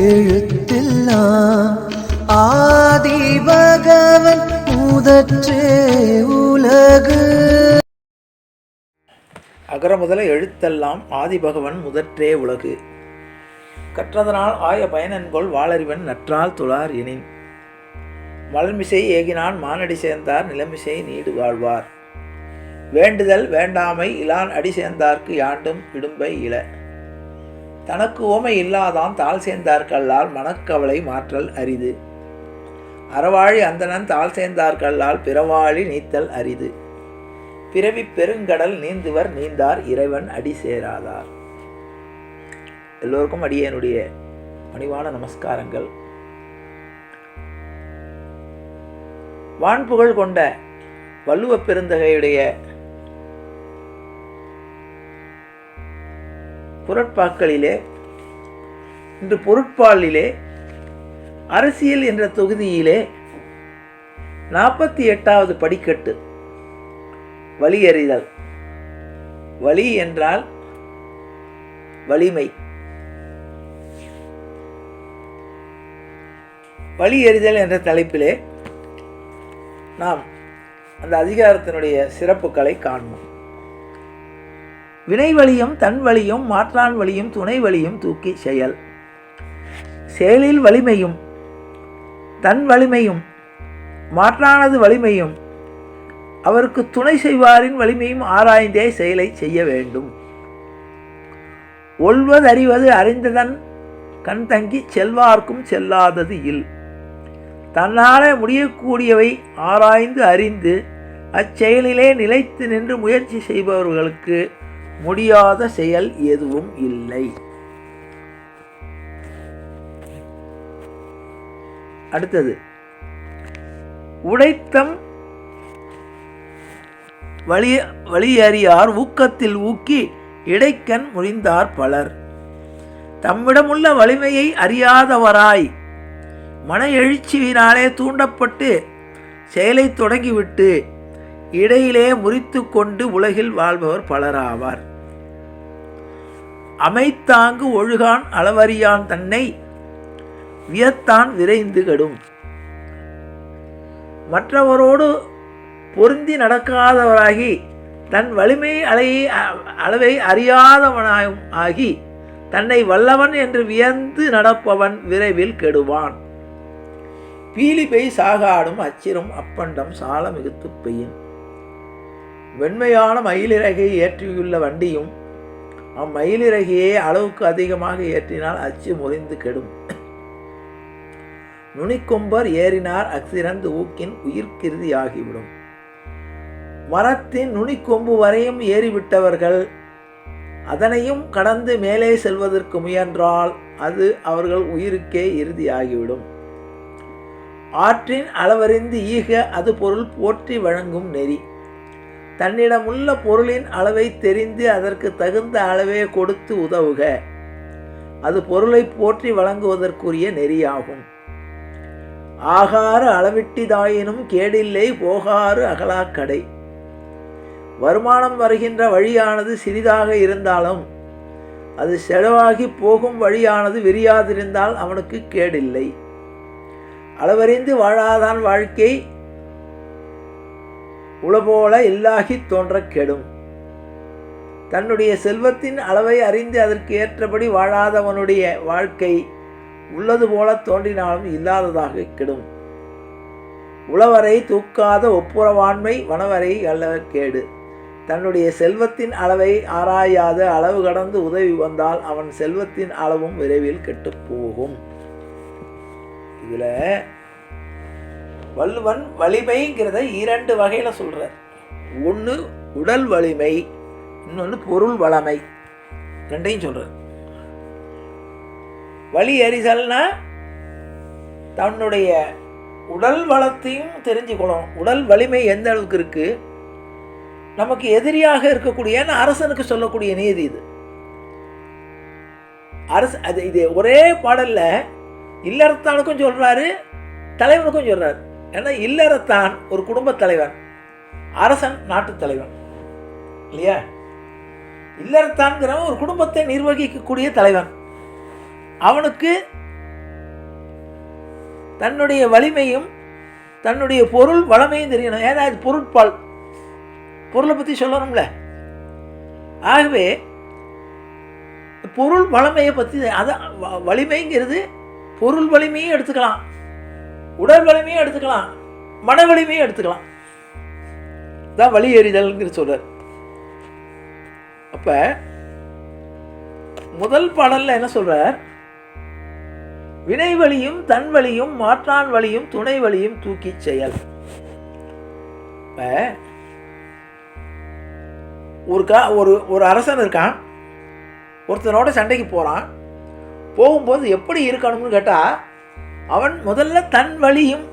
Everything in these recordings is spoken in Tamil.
எழுத்தெல்லாம் ஆதி பகவன் முதற்றே உலகு. அகர முதல எழுத்தெல்லாம் ஆதிபகவன் முதற்றே உலகு. கற்றதனால் ஆய பயனன்கொள் வாளறிவன் நற்றால் துளார் எனின் மலர்மிசை ஏகினான் மானடி சேர்ந்தார் நிலமிசை நீடு வாழ்வார். வேண்டுதல் வேண்டாமை இலான் அடி சேர்ந்தார்க்கு யாண்டும் இடும்பை இல தனக்கு ஓமை இல்லாதான் தாழ் சேர்ந்தார்கல்லால் மனக்கவலை மாற்றல் அரிது. அறவாழி அந்தணன் தாழ் சேர்ந்தார்கல்லால் பிறவாழி நீத்தல் அரிது. பிறவி பெருங்கடல் நீந்துவர் நீந்தார் இறைவன் அடி சேராதார். எல்லோருக்கும் அடியனுடைய பணிவான நமஸ்காரங்கள். வான்புகழ் கொண்ட வள்ளுவ பெருந்தகையுடைய புறப்பாக்களிலே இன்று பொருட்பாலிலே அரசியல் என்ற தொகுதியிலே நாற்பத்தி எட்டாவது படிக்கட்டு வலியறிதல் வலி என்றால் வலிமை. வலி எறிதல் என்ற தலைப்பிலே நாம் அந்த அதிகாரத்தினுடைய சிறப்புகளை காண்போம். வினை வழியும் தன் வழியும் மாற்றான் வழியும் துணை வழியும் தூக்கி செயல். செயலில் வலிமையும் தன் வலிமையும் மாற்றானது வலிமையும் அவருக்கு துணை செய்வாரின் வலிமையும் ஆராய்ந்தே செயலை செய்ய வேண்டும். ஒல்வதறிவது அறிந்ததன் கண் தங்கி செல்வார்க்கும் செல்லாதது இல். தன்னால் முடியக்கூடியவை ஆராய்ந்து அறிந்து அச்செயலிலே நிலைத்து நின்று முயற்சி செய்பவர்களுக்கு முடியாத செயல் எதுவும் இல்லை. அடுத்தது உடைத்தம் வழி வழியறியார் ஊக்கத்தில் ஊக்கி இடைக்கண் முறிந்தார் பலர். தம்மிடமுள்ள வலிமையை அறியாதவராய் மன எழுச்சியினாலே தூண்டப்பட்டு செயலை தொடங்கிவிட்டு இடையிலே முறித்து கொண்டு உலகில் வாழ்பவர் பலராவார். அமைத்தாங்கு ஒழுகான் அளவறியான் தன்னை வியத்தான் விரைந்து கெடும். மற்றவரோடு பொருந்தி நடக்காதவராகி தன் வலிமை அலையை அளவை அறியாதவனாயும் ஆகி தன்னை வல்லவன் என்று வியந்து நடப்பவன் விரைவில் கெடுவான். பீலி பெய் சாகாடும் அச்சிரும் அப்பண்டம் சால மிகுத்து பெய்யும் வெண்மையான மயிலிறகை ஏற்றியுள்ள வண்டியும் அம்மயிலிறகையே அளவுக்கு அதிகமாக ஏற்றினால் அச்சு முறிந்து கெடும். நுனிக்கொம்பர் ஏறினார் அக்சிரந்து ஊக்கின் உயிர்க்கிருதியாகிவிடும் மரத்தின் நுனிக்கொம்பு வரையும் ஏறிவிட்டவர்கள் அதனையும் கடந்து மேலே செல்வதற்கு முயன்றால் அது அவர்கள் உயிருக்கே இறுதியாகிவிடும். ஆற்றின் அளவறிந்து ஈக அது பொருள் போற்றி வழங்கும் நெறி. தன்னிடமுள்ள பொருளின் அளவை தெரிந்து அதற்கு தகுந்த அளவே கொடுத்து உதவுக. அது பொருளை போற்றி வழங்குவதற்குரிய நெறியாகும். ஆகாறு அளவிட்டிதாயினும் கேடில்லை போகாறு அகலாக்கடை. வருமானம் வருகின்ற வழியானது சிறிதாக இருந்தாலும் அது செலவாகி போகும் வழியானது விரியாதிருந்தால் அவனுக்கு கேடில்லை. அளவறிந்து வாழாதான் வாழ்க்கை உளபோல இல்லாகி தோன்றக் கெடும். தன்னுடைய செல்வத்தின் அளவை அறிந்து அதற்கு ஏற்றபடி வாழாதவனுடைய வாழ்க்கை உள்ளது போல தோன்றினாலும் இல்லாததாக கெடும். உழவரை தூக்காத ஒப்புரவாண்மை வனவரை அல்ல கேடு. தன்னுடைய செல்வத்தின் அளவை ஆராயாத அளவு கடந்து உதவி வந்தால் அவன் செல்வத்தின் அளவும் விரைவில் கெட்டுப்போகும் இதில் வள்ளுவன் வலிமைங்கிறத இரண்டு வகையில் சொல்கிறார் ஒன்று உடல் வலிமை இன்னொன்று பொருள் வளமை. ரெண்டையும் சொல்கிறார் வலி எரிசல்னா தன்னுடைய உடல் வளத்தையும் தெரிஞ்சுக்கணும். உடல் வலிமை எந்த அளவுக்கு இருக்குது நமக்கு எதிரியாக இருக்கக்கூடிய அரசனுக்கு சொல்லக்கூடிய நீதி இது. அரசு அது இது ஒரே பாடல்ல இல்லறத்தானுக்கும் சொல்றாரு தலைவனுக்கும் சொல்கிறாரு ஏன்னா இல்லறத்தான் ஒரு குடும்பத் தலைவன் அரசன் நாட்டுத் தலைவன் இல்லையா? இல்லறத்தான்கிறவன் ஒரு குடும்பத்தை நிர்வகிக்கக்கூடிய தலைவன். அவனுக்கு தன்னுடைய வலிமையும் தன்னுடைய பொருள் வளமையும் தெரியணும். ஏன்னா இது பொருட்பால். பொருளை பற்றி சொல்லணும்ல. ஆகவே பொருள் வளமையை பற்றி அதான் வ- வலிமைங்கிறது பொருள் வலிமையும் எடுத்துக்கலாம். உடல் வலிமையும் எடுத்துக்கலாம் மன வலிமையும் எடுத்துக்கலாம். தான் வழி எறிதல்ங்கிற சொல்றார். அப்போ முதல் பாடலில் என்ன சொல்கிறார் வினை வழியும் தன் வழியும் மாற்றான் வழியும் துணை வழியும் தூக்கி செயல். இப்ப ஒரு கா ஒரு ஒரு அரசன் இருக்கான். ஒருத்தனோட சண்டைக்கு போகிறான் போகும்போது எப்படி இருக்கணும்னு கேட்டால் அவன் முதல்ல தன் வழியும்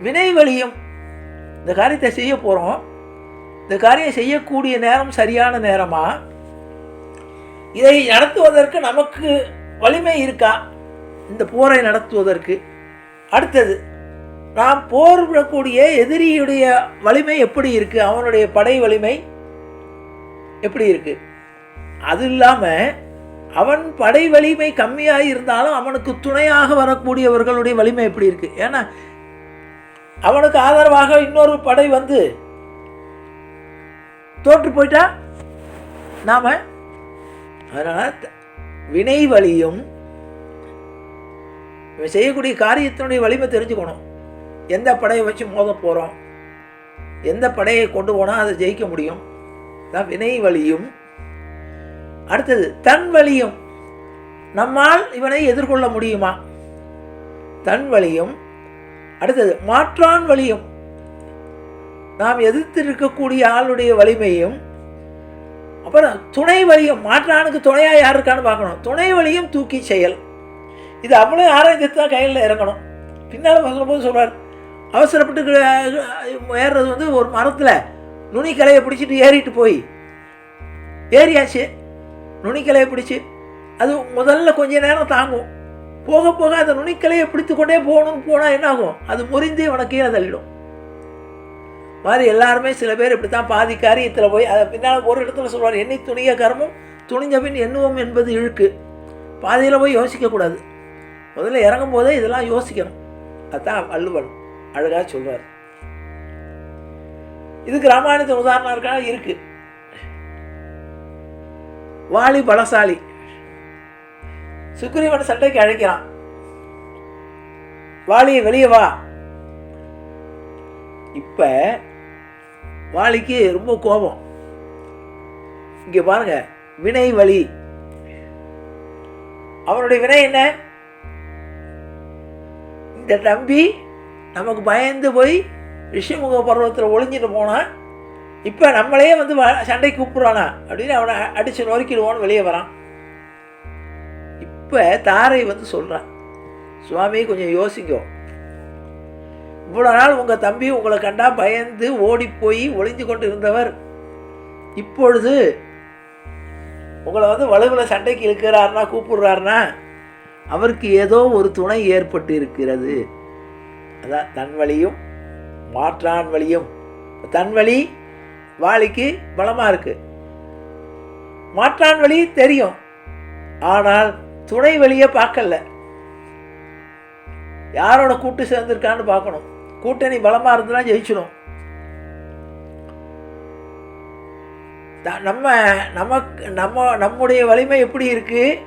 வினை வழியும் இந்த காரியத்தை செய்ய போகிறோம் இந்த காரியம் செய்யக்கூடிய நேரம் சரியான நேரமா? இதை நடத்துவதற்கு நமக்கு வலிமை இருக்கா? இந்த போரை நடத்துவதற்கு. அடுத்தது நாம் போர் விடக்கூடிய எதிரியுடைய வலிமை எப்படி இருக்குது அவனுடைய படை வலிமை எப்படி இருக்குது அது இல்லாமல் அவன் படை வலிமை கம்மியாக இருந்தாலும் அவனுக்கு துணையாக வரக்கூடியவர்களுடைய வலிமை எப்படி இருக்கு? ஏன்னா அவனுக்கு ஆதரவாக இன்னொரு படை வந்து தோற்று போயிட்டா நாம அதனால வினை வலியும் இவன் செய்யக்கூடிய காரியத்தினுடைய வலிமை தெரிஞ்சுக்கணும். எந்த படையை வச்சு மோத போகிறோம் எந்த படையை கொண்டு போனால் அதை ஜெயிக்க முடியும்? தான் வினை வலியும் அடுத்தது தன் வலியும் நம்மால் இவனை எதிர்கொள்ள முடியுமா? தன் வலியும் அடுத்தது மாற்றான் வழியும். நாம் எதிர்த்து இருக்கக்கூடிய ஆளுடைய வலிமையும் அப்புறம் துணை வலியும் மாற்றானுக்கு துணையாக யார் இருக்கான்னு பார்க்கணும். துணை வலியும் தூக்கி செயல். இது அவ்வளோ ஆரோக்கியத்தை தான் கையில் இறங்கணும். பின்னால் சொல்லும்போது சொல்கிறார் அவசரப்பட்டு ஏறுறது வந்து ஒரு மரத்தில் நுனி கலையை பிடிச்சிட்டு ஏறிட்டு போய் ஏறியாச்சு. நுனிக்கலையை பிடிச்சி அது முதல்ல கொஞ்ச நேரம் தாங்கும். போக போக அந்த நுனிக்கலையை பிடித்து கொண்டே போகணும்னு போனால் என்னாகும்? அது முறிந்து இவனை கீழே தள்ளிடும். மாதிரி எல்லாருமே சில பேர் இப்படி தான் பாதி காரியத்தில் போய் அதை பின்னால் ஒரு இடத்துல சொல்லுவார் எண்ணி துணிய கர்மம் துணிஞ்ச பின் எண்ணுவோம் என்பது இழுக்கு. பாதியில் போய் யோசிக்கக்கூடாது. முதல்ல இறங்கும் போதே இதெல்லாம் யோசிக்கணும். அதுதான் வள்ளுவன் அழகாக சொல்வார் இதுக்கு ராமாயணத்தின் உதாரணம் இருக்கா? இருக்குது வாலி பலசாலி. சுக்ரீவன் சண்டைக்கு அழைக்கிறான். வாலியை வெளியே வா. இப்ப வாலிக்கு ரொம்ப கோபம். இங்க பாருங்க வினை வலி. அவனுடைய வினை என்ன? இந்த தம்பி நமக்கு பயந்து போய் ரிஷிமுக பருவத்தில் ஒளிஞ்சிட்டு போனான். இப்போ நம்மளே வந்து சண்டை சண்டைக்கு கூப்பிட்றானா? அப்படின்னு அவனை அடித்து நொறுக்கிடுவோன்னு வெளியே வரான். இப்போ தாரை வந்து சொல்கிறான் சுவாமி கொஞ்சம் யோசிங்கோ. இவ்வளோ நாள் உங்கள் தம்பி உங்களை கண்டா பயந்து ஓடி போய் ஒளிஞ்சு கொண்டு இருந்தவர். இப்பொழுது உங்களை வந்து வலுவில் சண்டைக்கு இழுக்கிறாருனா கூப்பிடுறாருனா அவருக்கு ஏதோ ஒரு துணை ஏற்பட்டு இருக்கிறது அதான் தன் வழியும் மாற்றான் வழியும். தன் வழி வாளிக்கு பலமாக இருக்கு. மாற்றான் வழி தெரியும். ஆனால் துணை வழியை பார்க்கல. யாரோட கூட்டு சேர்ந்துருக்கான்னு பார்க்கணும். கூட்டணி பலமாக இருந்ததுன்னா ஜெயிச்சிடும் த- நம்ம நமக்கு நம்ம நம்முடைய வலிமை எப்படி இருக்கு?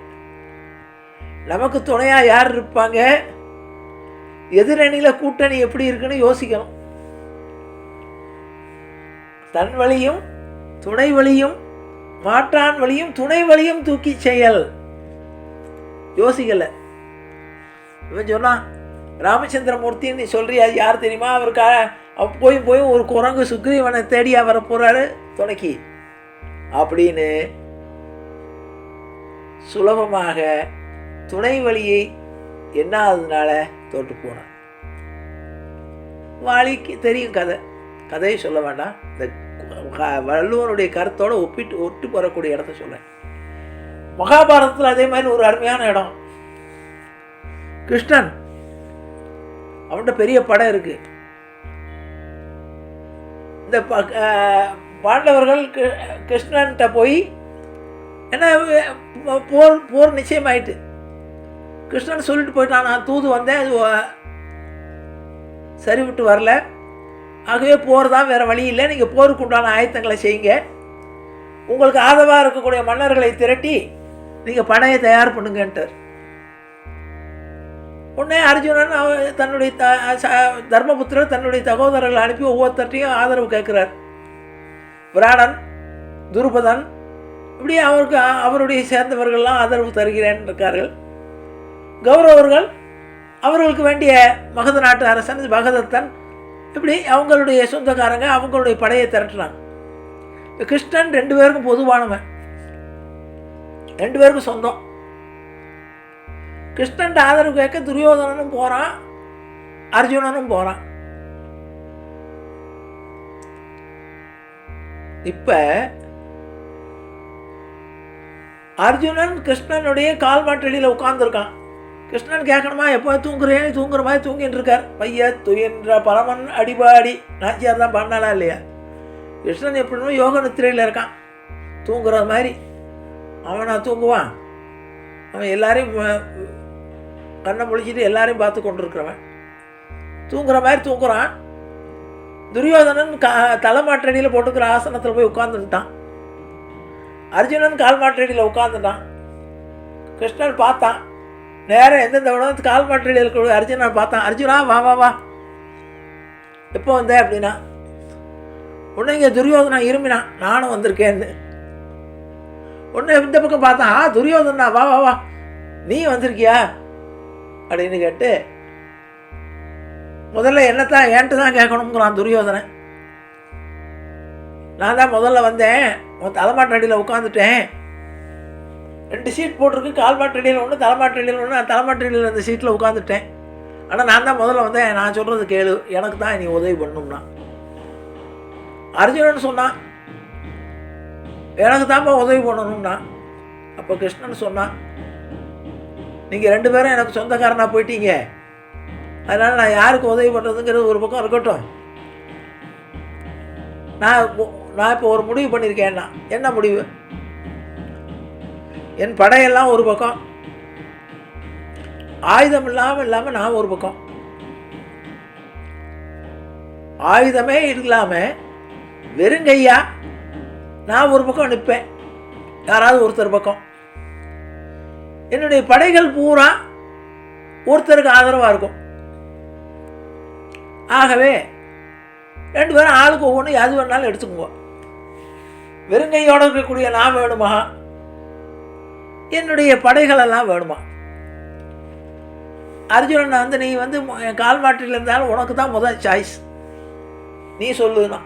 நமக்கு துணையாக யார் இருப்பாங்க? எதிரணியில் கூட்டணி எப்படி இருக்குன்னு யோசிக்கணும். தன் வழியும் துணை வழியும் மாற்றான் வழியும் துணை வழியும் தூக்கி செயல். யோசிக்கல. இவன் சொன்னான் ராமச்சந்திரமூர்த்தின்னு நீ சொல்றியா? அது யார் தெரியுமா? அவருக்காக போய் போய் ஒரு குரங்கு சுக்ரீவனை தேடி வர போறாரு துணைக்கி. அப்படின்னு சுலபமாக துணை வழியை என்னாதனால் தோட்டு போனான். வாலிக்கு தெரியும் கதை. கதையை சொல்ல வேண்டாம். இந்த க- வள்ளுவனுடைய கருத்தோடு ஒப்பிட்டு ஒட்டு போகக்கூடிய இடத்த சொல்ல மகாபாரதத்தில் அதே மாதிரி ஒரு அருமையான இடம். கிருஷ்ணன் அவன்கிட்ட பெரிய படம் இருக்கு. இந்த ப- பாண்டவர்கள் கி- கிருஷ்ணன்கிட்ட போய் என்ன போர் போர் நிச்சயமாயிட்டு. கிருஷ்ணன் சொல்லிட்டு போயிட்டான் நான் தூது வந்தேன் அது சரி விட்டு வரல. ஆகவே போர் தான் வேறு வழி இல்லை. நீங்கள் போருக்கு உண்டான ஆயத்தங்களை செய்யுங்க. உங்களுக்கு ஆதரவாக இருக்கக்கூடிய மன்னர்களை திரட்டி நீங்கள் படையை தயார் பண்ணுங்கன்ட்டார். உடனே அர்ஜுனன் அவன் தன்னுடைய த ச- தர்மபுத்திரர் தன்னுடைய சகோதரர்களை அனுப்பி ஒவ்வொருத்தர்ட்டையும் ஆதரவு கேட்குறார். விராடன் துருபதன் இப்படி அவருக்கு அவருடைய சேர்ந்தவர்கள்லாம் ஆதரவு தருகிறேன் இருக்கார்கள். கௌரவர்கள் அவர்களுக்கு வேண்டிய மகத நாட்டு அரசன் பகதத்தன் இப்படி அவங்களுடைய சொந்தக்காரங்க அவங்களுடைய படையை திரட்டுறாங்க கிருஷ்ணன் ரெண்டு பேருக்கும் பொதுவானவன். ரெண்டு பேருக்கும் சொந்தம். கிருஷ்ணன் ஆதரவு கேட்க துரியோதனனும் போகிறான் அர்ஜுனனும் போகிறான் இப்போ அர்ஜுனன் கிருஷ்ணனுடைய கால் மாற்றடியில் உட்கார்ந்துருக்கான். கிருஷ்ணன் கேட்கணுமா எப்போ தூங்குறேன்னு தூங்குற மாதிரி தூங்கிட்டு இருக்கார் பைய துயின்ற பரமன் அடிபாடி. நாச்சியார் தான் பண்ணலாம் இல்லையா? கிருஷ்ணன் எப்படினும் யோக நித்திரையில் இருக்கான். தூங்குற மாதிரி. அவனா தூங்குவான். அவன் எல்லாரையும் கண்ணை முழிச்சிட்டு எல்லாரையும் பார்த்து கொண்டிருக்கிறவன். தூங்குற மாதிரி தூங்குறான். துரியோதனன் கா தலைமாற்றடியில் போட்டுக்கிற ஆசனத்தில் போய் உட்காந்துட்டான் அர்ஜுனன் கால் மாற்றடியில் உட்காந்துட்டான் கிருஷ்ணன் பார்த்தான். நேரம் எந்தெந்த விடம் கால் மாற்றடியில் இருக்கிற பார்த்தான். அர்ஜுனா வா வா வா. எப்போ வந்த அப்படின்னா உடனே இங்கே துரியோதனா இருமினான். நானும் வந்திருக்கேன்னு உடனே இந்த பக்கம் பார்த்தான். ஆ துரியோதனா வா வா வா. நீ வந்திருக்கியா? அப்படின்னு கேட்டு முதல்ல என்னத்தான் என்கிட்ட தான் கேட்கணுங்கிறான் துரியோதனை நான் தான் முதல்ல வந்தேன். உன் தலைமாட்டடியில் உட்காந்துட்டேன் ரெண்டு சீட் போட்டிருக்கு கால் மாட்டடியில் ஒன்று தலைமாட்டடியில் ஒன்று நான் தலைமாட்டடியில் அந்த சீட்டில் உட்காந்துட்டேன் ஆனால் நான் தான் முதல்ல வந்தேன் நான் சொல்கிறது கேளு. எனக்கு தான் நீ உதவி பண்ணும்னா. அர்ஜுனன் சொன்னான் எனக்கு தான்ப்பா உதவி பண்ணணும்னா. அப்போ கிருஷ்ணன் சொன்னான் நீங்கள் ரெண்டு பேரும் எனக்கு சொந்தக்காரனாக போயிட்டீங்க. அதனால் நான் யாருக்கு உதவி பண்ணுறதுங்கிறது ஒரு பக்கம் இருக்கட்டும். நான் நான் இப்போ ஒரு முடிவு பண்ணியிருக்கேன்னா என்ன முடிவு? என் படையெல்லாம் ஒரு பக்கம். ஆயுதம் இல்லாமல் இல்லாமல் நான் ஒரு பக்கம். ஆயுதமே இல்லாமல் வெறுங்கையா நான் ஒரு பக்கம் நிற்பேன். யாராவது ஒருத்தர் பக்கம். என்னுடைய படைகள் பூரா ஒருத்தருக்கு ஆதரவாக இருக்கும். ஆகவே ரெண்டு பேரும் ஆளுக்கு ஒவ்வொன்று எது வேணாலும் எடுத்துக்குவோம். வெறுங்கையோடு இருக்கக்கூடிய நான் வேணுமா? என்னுடைய படைகளெல்லாம் வேணுமா? அர்ஜுனன் வந்து நீ வந்து என் கால் மாற்றில் இருந்தாலும் உனக்கு தான் முதல் சாய்ஸ் நீ சொல்லுனா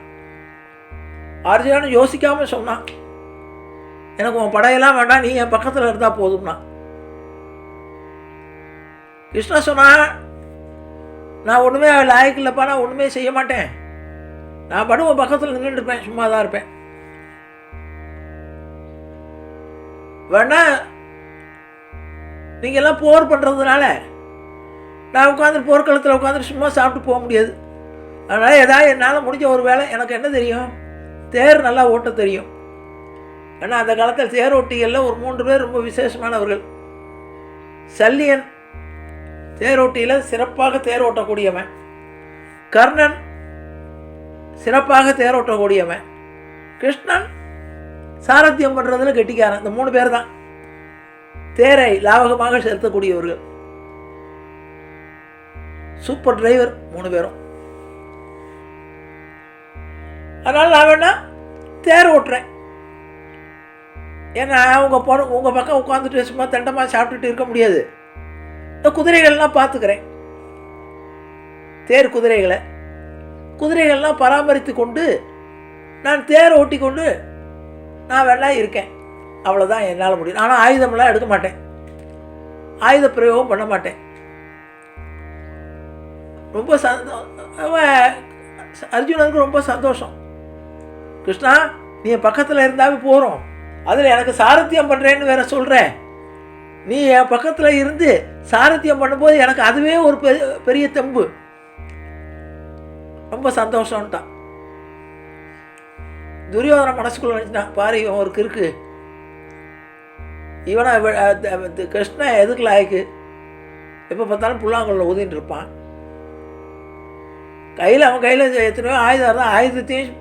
அர்ஜுனன் யோசிக்காமல் சொன்னான். எனக்கு உன் படையெல்லாம் வேண்டாம் நீ என் பக்கத்தில் இருந்தால் போதும்னா கிருஷ்ணா சொன்னா நான் ஒன்றுமே லாயக்கு இல்லைப்பா நான் ஒன்றுமே செய்ய மாட்டேன். நான் படும் உன் பக்கத்தில் நின்றுட்டு இருப்பேன் சும்மா தான் இருப்பேன். வேணா நீங்கள் எல்லாம் போர் பண்ணுறதுனால நான் உட்காந்து போர்க்களத்தில் உட்காந்து சும்மா சாப்பிட்டு போக முடியாது. அதனால் ஏதாவது என்னால் முடிஞ்ச ஒரு வேலை எனக்கு என்ன தெரியும்? தேர் நல்லா ஓட்ட தெரியும். ஏன்னா அந்த காலத்தில் தேர் ஒட்டிகளில் ஒரு மூன்று பேர் ரொம்ப விசேஷமானவர்கள். சல்லியன் தேரோட்டியில் சிறப்பாக தேர் ஓட்டக்கூடியவன். கர்ணன் சிறப்பாக தேர் ஓட்டக்கூடியவன். கிருஷ்ணன் சாரத்தியம் பண்ணுறதுல கெட்டிக்காரன். இந்த மூணு பேர் தான் தேரை லாவகமாக செலுத்தக்கூடியவர்கள். சூப்பர் டிரைவர் மூணு பேரும். அதனால் நான் வேணா தேர் ஓட்டுறேன். ஏன்னா அவங்க போன உங்கள் பக்கம் உட்காந்துட்டு சும்மா தண்டமாக சாப்பிட்டுட்டு இருக்க முடியாது. இந்த குதிரைகள்லாம் பார்த்துக்கிறேன். தேர் குதிரைகளை. குதிரைகள்லாம் பராமரித்து கொண்டு நான் தேர் ஓட்டி கொண்டு நான் வேணா இருக்கேன். அவ்வளோதான் என்னால் முடியும். ஆனால் ஆயுதமெல்லாம் எடுக்க மாட்டேன். ஆயுத பிரயோகம் பண்ண மாட்டேன். ரொம்ப சந்தோ அர்ஜுனனுக்கு ரொம்ப சந்தோஷம். கிருஷ்ணா நீ என் பக்கத்தில் இருந்தாவே போகிறோம் அதில் எனக்கு சாரத்தியம் பண்ணுறேன்னு வேற சொல்கிறேன் நீ என் பக்கத்தில் இருந்து சாரத்தியம் பண்ணும்போது எனக்கு அதுவே ஒரு பெரிய பெரிய தெம்பு. ரொம்ப சந்தோஷம்ட்டான். துரியோதன மனசுக்குள்ள நினச்சினா பாரு இவன் ஒரு கிறுக்கு. இவனை கிருஷ்ணன் எதுக்கு லாய்க்கு எப்போ பார்த்தாலும் புல்லாங்குழல ஊதின்னு இருப்பான். கையில் அவன் கையில் எத்தனையோ ஆயுதம் இருந்தால் ஆயுதத்தையும்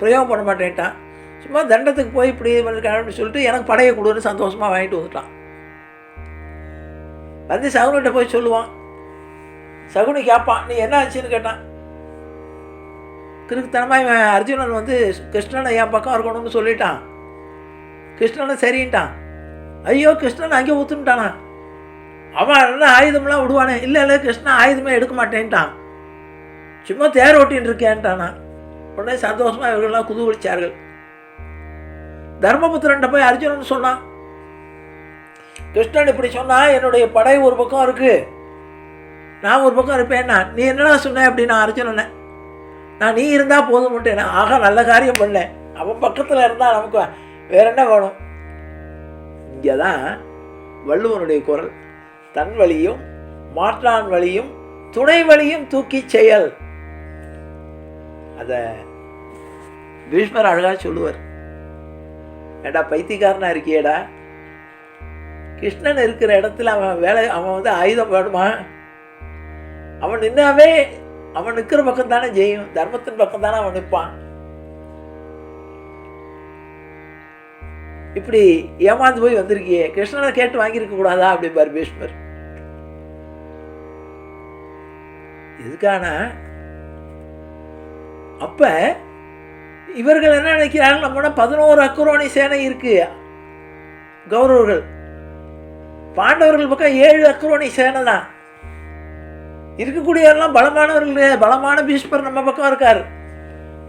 பிரயோகம் பண்ண மாட்டேன்ட்டான். சும்மா தண்டத்துக்கு போய் இப்படி அப்படின்னு சொல்லிட்டு எனக்கு படையை கொடுன்னு சந்தோஷமாக வாங்கிட்டு வந்துட்டான். வந்து சகுனிட்ட போய் சொல்லுவான். சகுனி கேட்பான் நீ என்ன ஆச்சுன்னு? கேட்டான். கிறுக்குத்தனமாக இவன் அர்ஜுனன் வந்து கிருஷ்ணனை என் பக்கம் இருக்கணும்னு சொல்லிட்டான். கிருஷ்ணனை சரின்ட்டான். ஐயோ கிருஷ்ணன் அங்கே ஊற்றுன்ட்டானா அவன் என்ன ஆயுதம்லாம் விடுவானே. இல்லை இல்லை கிருஷ்ணன் ஆயுதமே எடுக்க மாட்டேன்ட்டான். சும்மா தேர் ஓட்டின்னு இருக்கேன்ட்டானா உடனே சந்தோஷமாக இவர்கள்லாம் குதூகலிச்சார்கள். தர்மபுத்திரன்ட்ட போய் அர்ஜுனன் சொன்னான் கிருஷ்ணன் இப்படி சொன்னால் என்னுடைய படை ஒரு பக்கம் இருக்குது நான் ஒரு பக்கம் இருப்பேன்னா நீ என்னடா சொன்ன? அப்படின்னு அர்ஜுனனை நான் நீ இருந்தால் போதும் மட்டும் ஆக நல்ல காரியம் பண்ணேன். அவன் பக்கத்தில் இருந்தால் நமக்கு வேற என்ன வேணும்? இங்கே தான் வள்ளுவனுடைய குரல் தன் வழியும் மாற்றான் வழியும் துணை வழியும் தூக்கி செயல். அத பீஷ்மர் அழகாக சொல்லுவார். ஏடா பைத்தியக்காரனா இருக்கியேடா? கிருஷ்ணன் இருக்கிற இடத்துல அவன் வேலை அவன் வந்து ஆயுதம் வேணுமா அவன் நின்னாவே அவன் நிற்கிற பக்கம் தானே ஜெயும் தர்மத்தின் பக்கம் தானே அவன் நிற்பான். இப்படி ஏமாந்து போய் வந்திருக்கியே. கிருஷ்ணனை கேட்டு வாங்கியிருக்க கூடாதா? அப்படிம்பார் பீஷ்மர். இதுக்கான அப்ப இவர்கள் என்ன நினைக்கிறாங்க நம்மளோட பதினோரு அக்குரோணி சேனை இருக்கு. கௌரவர்கள். பாண்டவர்கள் பக்கம் ஏழு அக்குரோணி சேனை தான். இருக்கக்கூடிய எல்லாம் பலமானவர்கள் பலமான பீஷ்மர் நம்ம பக்கம் இருக்கார்.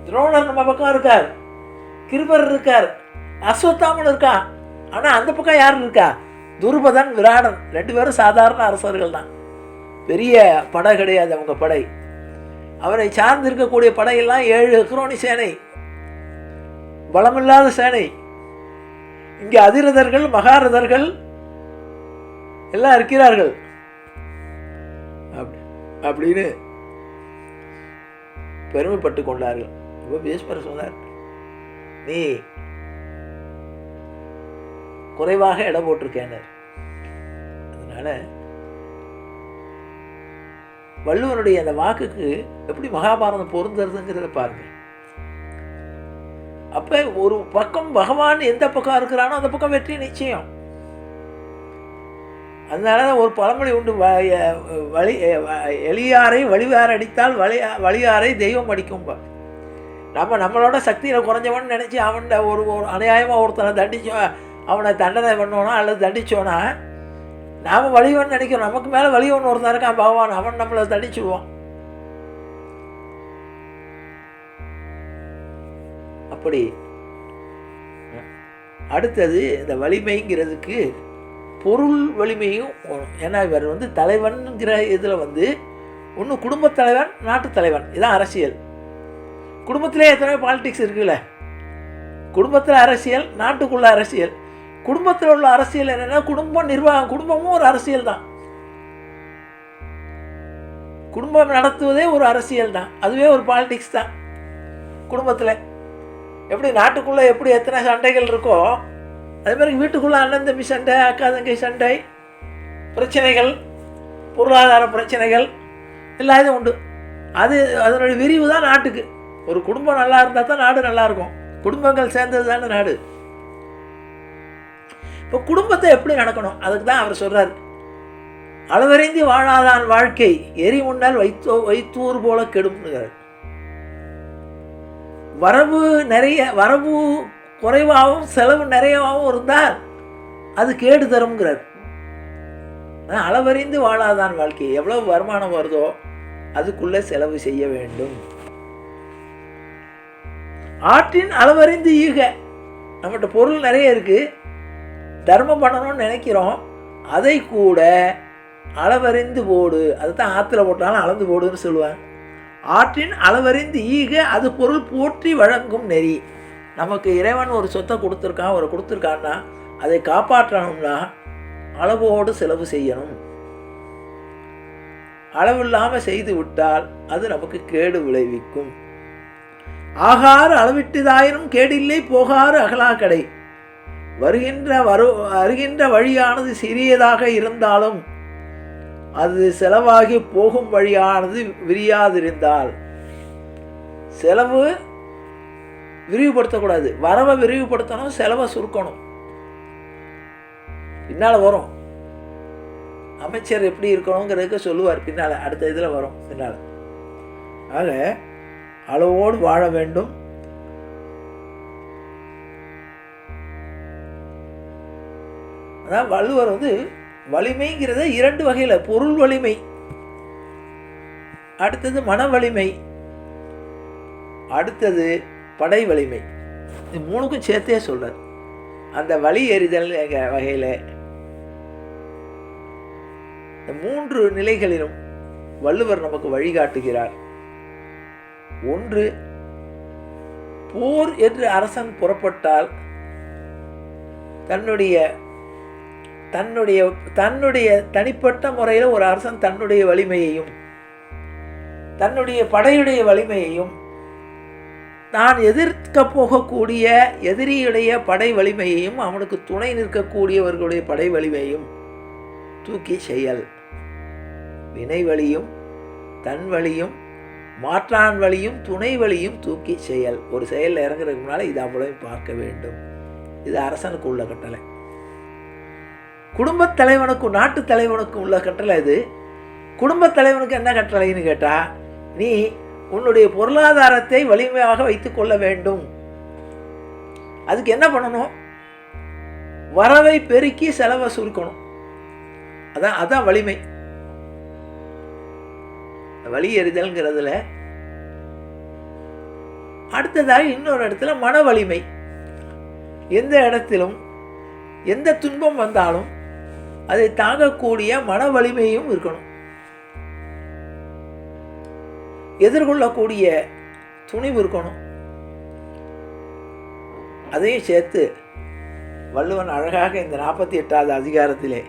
துரோணர் நம்ம பக்கம் இருக்கார். கிருபர் இருக்கார். அஸ்வத்தாமன் இருக்கா? ஆனால் அந்த பக்கம் யார் இருக்கா? துருபதன் விராடன். ரெண்டு பேரும் சாதாரண அரசர்கள் தான். பெரிய படை கிடையாது அவங்க படை. அவரை சார்ந்து இருக்கக்கூடிய படையெல்லாம் ஏழு அக்ரோனி சேனை. பலமில்லாத சேனை. இங்கே அதிரதர்கள் மகாரதர்கள் எல்லாம் இருக்கிறார்கள். அப்படி அப்படின்னு பெருமைப்பட்டு கொண்டார்கள். ரொம்ப பேஸ்மர் சொன்னார். நீ குறைவாக இடம் போட்டிருக்கேனர். அதனால வள்ளுவனுடைய அந்த வாக்குக்கு எப்படி மகாபாரதம் பொருந்துறதுங்கிறத பாருங்க. அப்போ ஒரு பக்கம் பகவான் எந்த பக்கம் இருக்கிறானோ அந்த பக்கம் வெற்றி நிச்சயம். அதனால தான் ஒரு பழமொழி உண்டு வ- வழி எளியாரை வழிவார் அடித்தால் வழி வழியாரை தெய்வம் அடிக்கும்பா நம்ம நம்மளோட சக்தியில் குறைஞ்சவன் நினச்சி அவன் ஒரு ஒரு அநியாயமாக ஒருத்தனை தண்டிச்சு அவனை தண்டனை பண்ணோன்னா அல்லது தண்டிச்சோனா நாம் வலிவன் நினைக்கிறோம். நமக்கு மேலே வலிவன் ஒருத்தன் இருக்கான் பகவான். அவன் நம்மளை தண்டிச்சுடுவான். அப்படி. அடுத்தது இந்த வலிமைங்கிறதுக்கு பொருள் வலிமையும் ஏன்னா இவர் வந்து தலைவன்கிற இதில் வந்து ஒன்று குடும்பத் தலைவன் நாட்டுத் தலைவன். இதுதான் அரசியல். குடும்பத்திலே எத்தனை பாலிடிக்ஸ் இருக்குல்ல? குடும்பத்தில் அரசியல் நாட்டுக்குள்ள அரசியல். குடும்பத்தில் உள்ள அரசியல் என்னன்னா குடும்ப நிர்வாகம் குடும்பமும் ஒரு அரசியல் தான். குடும்பம் நடத்துவதே ஒரு அரசியல் தான். அதுவே ஒரு பாலிடிக்ஸ் தான். குடும்பத்தில் எப்படி நாட்டுக்குள்ளே எப்படி எத்தனை சண்டைகள் இருக்கோ அதே மாதிரி வீட்டுக்குள்ளே அண்ணன் தம்பி சண்டை அக்கா தங்கை சண்டை பிரச்சனைகள் பொருளாதார பிரச்சனைகள் எல்லா இதுவும் உண்டு. அது அதனுடைய விரிவு தான் நாட்டுக்கு. ஒரு குடும்பம் நல்லா இருந்தால் தான் நாடு நல்லாயிருக்கும் குடும்பங்கள் சேர்ந்தது தானே நாடு. இப்போ குடும்பத்தை எப்படி நடக்கணும்? அதுக்கு தான் அவர் சொல்கிறார் அளவறிந்து வாழாதான் வாழ்க்கை எரி முன்னால் வைத்தோ வைத்தூர் போல கெடும்னுகிறார் வரவு நிறைய வரவு குறைவாகவும் செலவு நிறையவாகவும் இருந்தால் அது கேடு தரும்ங்கிறார். அளவறிந்து வாழாதான் வாழ்க்கை. எவ்வளவு வருமானம் வருதோ அதுக்குள்ளே செலவு செய்ய வேண்டும். ஆற்றின் அளவறிந்து ஈக. நம்மகிட்ட பொருள் நிறைய இருக்குது தர்மம் பண்ணணும்னு நினைக்கிறோம். அதை கூட அளவறிந்து போடு. அதுதான் ஆற்றுல போட்டாலும் அளந்து போடுன்னு சொல்லுவாங்க. ஆற்றின் அளவறிந்து ஈக அது பொருள் போற்றி வழங்கும் நெறி. நமக்கு இறைவன் ஒரு சொத்தை கொடுத்துருக்கான் ஒரு கொடுத்துருக்கான்னா அதை காப்பாற்றணும்னா அளவோடு செலவு செய்யணும். அளவில்லாமல் செய்து விட்டால் அது நமக்கு கேடு விளைவிக்கும். ஆகாறு அளவிட்டதாயினும் கேடில்லை போகாறு அகலா கடை வருகின்ற வரு வருகின்ற வழியானது சிறியதாக இருந்தாலும் அது செலவாகி போகும் வழியானது விரியாதிருந்தால் செலவு விரிவுபடுத்தக்கூடாது. வரவை விரிவுபடுத்தணும் செலவை சுருக்கணும். பின்னால் வரும். அமைச்சர் எப்படி இருக்கணுங்கிறதுக்கு சொல்லுவார். பின்னால் அடுத்த இதில் வரும். பின்னால். ஆக அளவோடு வாழ வேண்டும். அதான் வள்ளுவர் வந்து வலிமைங்கிறத இரண்டு வகையில் பொருள் வலிமை அடுத்தது மன வலிமை அடுத்தது படை வலிமை. இது மூணுக்கும் சேர்த்தே சொல்கிறார் அந்த வழி எறிதல் எங்க வகையில் இந்த மூன்று நிலைகளிலும் வள்ளுவர் நமக்கு வழிகாட்டுகிறார். ஒன்று போர் என்று அரசன் புறப்பட்டால் தன்னுடைய தன்னுடைய தன்னுடைய தனிப்பட்ட முறையில் ஒரு அரசன் தன்னுடைய வலிமையையும் தன்னுடைய படையுடைய வலிமையையும் தான் எதிர்க்க போகக்கூடிய எதிரியுடைய படை வலிமையையும் அவனுக்கு துணை நிற்கக்கூடியவர்களுடைய படை வலிமையையும் தூக்கி செயல். வினை வழியும் தன் வழியும் மாற்றான் வழியும் துணை வழியும் தூக்கி செயல். ஒரு செயலில் இறங்குறதுக்கு முன்னால் இது அவ்வளவு பார்க்க வேண்டும். இது அரசனுக்கு உள்ள கட்டளை. குடும்பத் தலைவனுக்கும் நாட்டு தலைவனுக்கும் உள்ள கட்டளை இது குடும்பத் தலைவனுக்கு என்ன கட்டளைன்னு கேட்டால் நீ உன்னுடைய பொருளாதாரத்தை வலிமையாக வைத்துக் கொள்ள வேண்டும். அதுக்கு என்ன பண்ணணும்? வரவை பெருக்கி செலவை சுருக்கணும். அதான் அதான் வலிமை. வழி எறிதல்ங்கிறதுல அடுத்ததாக இன்னொரு இடத்துல மன வலிமை எந்த இடத்திலும் எந்த துன்பம் வந்தாலும் அதை தாங்கக்கூடிய மன வலிமையும் இருக்கணும். எதிர்கொள்ளக்கூடிய துணிவு இருக்கணும். அதையும் சேர்த்து வள்ளுவன் அழகாக இந்த நாற்பத்தி எட்டாவது அதிகாரத்திலே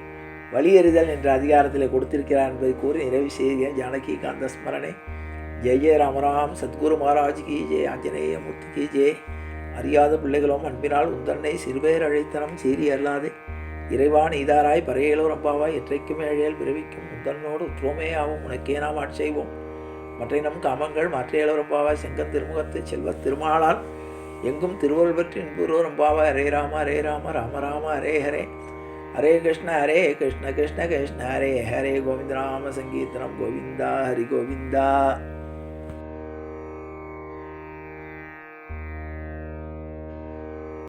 வழியறிதல் என்ற அதிகாரத்திலே கொடுத்திருக்கிறார் என்பதை கூறி நிறைவு செய்கிறேன். ஜானகி காந்த ஸ்மரணை ஜெய ஜெய ராமராம் சத்குரு மகாராஜ் கி ஜெய் ஆஞ்சநேய மூர்த்தி கி ஜெய் அறியாத பிள்ளைகளும் அன்பினால் உந்தன்னை சிறுபேர் அழைத்தனம் சீறி அல்லாதே. இறைவான் இதாராய் பறையலோ அம்பாவாய் எற்றைக்கும் ஏழையல் பிறவிக்கும். முந்தனோடு உற்றோமே உனக்கே நாம் ஆட்செய்வோம் மற்றை நம் காமங்கள் மற்றையலோர் அம்பாவாய் செங்கன் திருமுகத்து செல்வ திருமாளால் எங்கும் திருவருள் பற்றி இன்புரோ ரம்பாவாய் ஹரே ராம ஹரே ராம ராம ராம ஹரே ஹரே. ஹரே கிருஷ்ண ஹரே கிருஷ்ண கிருஷ்ண கிருஷ்ண ஹரே ஹரே. கோவிந்த ராம சங்கீர்த்தனம் கோவிந்தா ஹரி கோவிந்தா.